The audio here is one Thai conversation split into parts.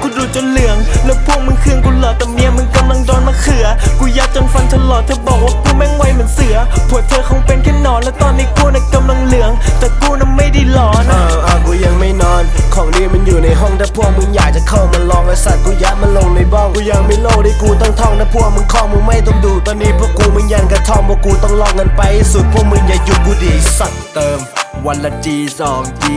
กูดูจนเหลือง แล้วพวกมึงเคืองกูหรอแต่เมียมึงกำลังโดนมะเขือ กูยัดจนฟันถลอกเธอบอกว่ากูแม่งไวเหมือนเสือผัวเธอคงเป็นแค่นอน แล้วตอนนี้กูน่ะกำลังเหลือง แต่กูน่ะไม่ได้หลอนออเอากูยังไม่นอน ของดีมันอยู่ในห้องถ้าพวกมึงอยากจะเข้ามาลองไอสัตว์กูยัดมันลงในบ้องกูยังไม่โลกที่กูต้องท่องถ้าพวกมึงคล้องมึงไม่ต้องดู ตอนนี้พวกกูมึงยันกระท่อมพวกกูต้องลองกันไปสุดพวกมึงอย่าหยุดกูดิไอ้สัตว์เติม วันละจีสองจี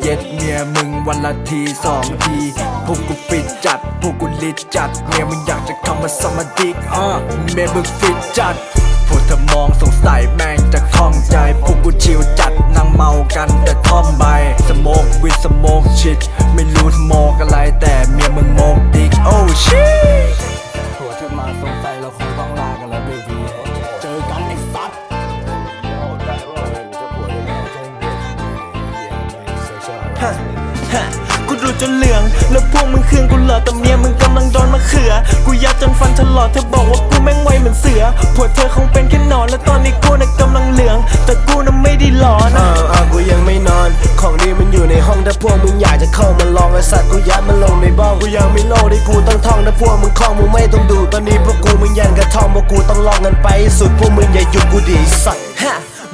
เย็ดเมียมึงวันละทีสองทีพวกกูฟิตจัดพวกกูลิดจัดเมียมึงอยากจะเข้ามาสมาดิกอะเมียมึงฟิตจัดพวกเธอมองสงสัยแม่งจะคล่องใจพวกกูชิวจัดนั่งเมากันแต่ท่อมใบสโมกวิสโมกชิดไม่รู้สโมกอะไรแต่เมียมึงโมกดิกโอ้ชิหัวเธอมาสงสัยเราคงต้องลากันแล้วเบบี กูดูจนเหลือง แล้วพวกมึงเคืองกูเหรอแต่เมียมึงกำลังโดนมะเขือ กูยัดจนฟันถลอกเธอบอกว่ากูแม่งไวเหมือนเสือผัวเธอคงเป็นแค่นอน แล้วตอนนี้กูน่ะกำลังเหลือง แต่กูน่ะไม่ได้หลอนออเอากูยังไม่นอน ของดีมันอยู่ในห้องถ้าพวกมึงอยากจะเข้ามาลองไอสัตว์กูยัดมันลงในบ้องกูยังไม่โลกที่กูต้องท่องถ้าพวกมึงคล้องมึงไม่ต้องดู ตอนนี้พวกกูมึงยันกระท่อมพวกกูต้องลองกันไปสุดพวกมึงอย่าหยุดกูดิไอ้สัตว์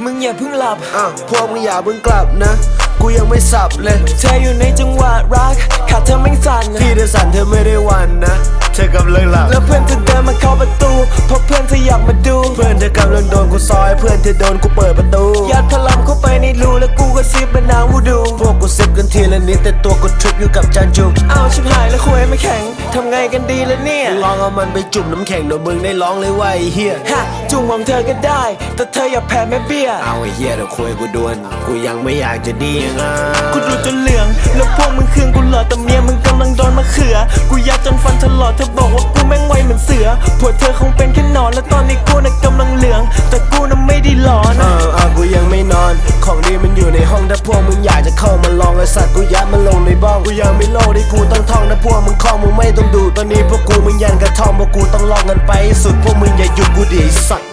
มึงอย่าเพิ่งหลับอ้าวพวกมึงอย่าเพิ่งกลับนะ กูยังไม่สับเลย เธออยู่ในจังหวะรักขาดเธอแม่งสั่นพี่เธอสั่นเธอไม่ได้หวันนะ เธอกำลังหลับแล้วเพื่อนเธอเดินมาเข้าประตูเพราะเพื่อนเธออยากมาดูเพื่อนเธอกำลังโดนกูซอย เพื่อนเธอโดนกูเปิดประตูยัดพลังเข้าไปในรูแล้วกูก็ซิบเป็นนางวูดูพวกกูซิบกันทีละนิดแต่ตัวกูทริปอยู่กับจานจุกอ้าวชิบหายแล้วคุยไม่แข็งทำไงกันดีล่ะเนี่ยลองเอามันไปจุ่มน้ำแข็งเดี๋ยวมึงได้ร้องเลยว่าไอ้เฮียฮะจุงของเธอก็ได้ แต่เธออย่าแพ้แม่เบี้ยเอาไอ้เฮียเดี๋ยวคุยกูดวนกูยังไม่อยากจะดีงากูดูจนเหลืองแล้วพวกมึงเคืองกูเหรอแต่เมียมึงกำลังโดนมะเขือ กูยัดจนฟันถลอกเธอบอกว่ากูแม่ งไวเหมือนเสือผัวเธอคงเป็นแค่นอนแล้วตอนนี้กูน่ะกำลังเหลือง แต่กูน่ะไม่ได้หลอนเอออากูยังไม่นอน ของดีมันอยู่ในห้องถ้าพวกมึงอยากจะเข้ามาลองไอสัตว์กูยัดมันลงในบ้องกูยังไม่โลกที่กูต้องท่องถ้าพวกมึงคล้องมึงไม่ต้องดูตอนนี้พวกกูมึงยันกระท่อมพวกกูต้องลองกันไปสุดพวกมึงอย่าหยุดกูดิสัตว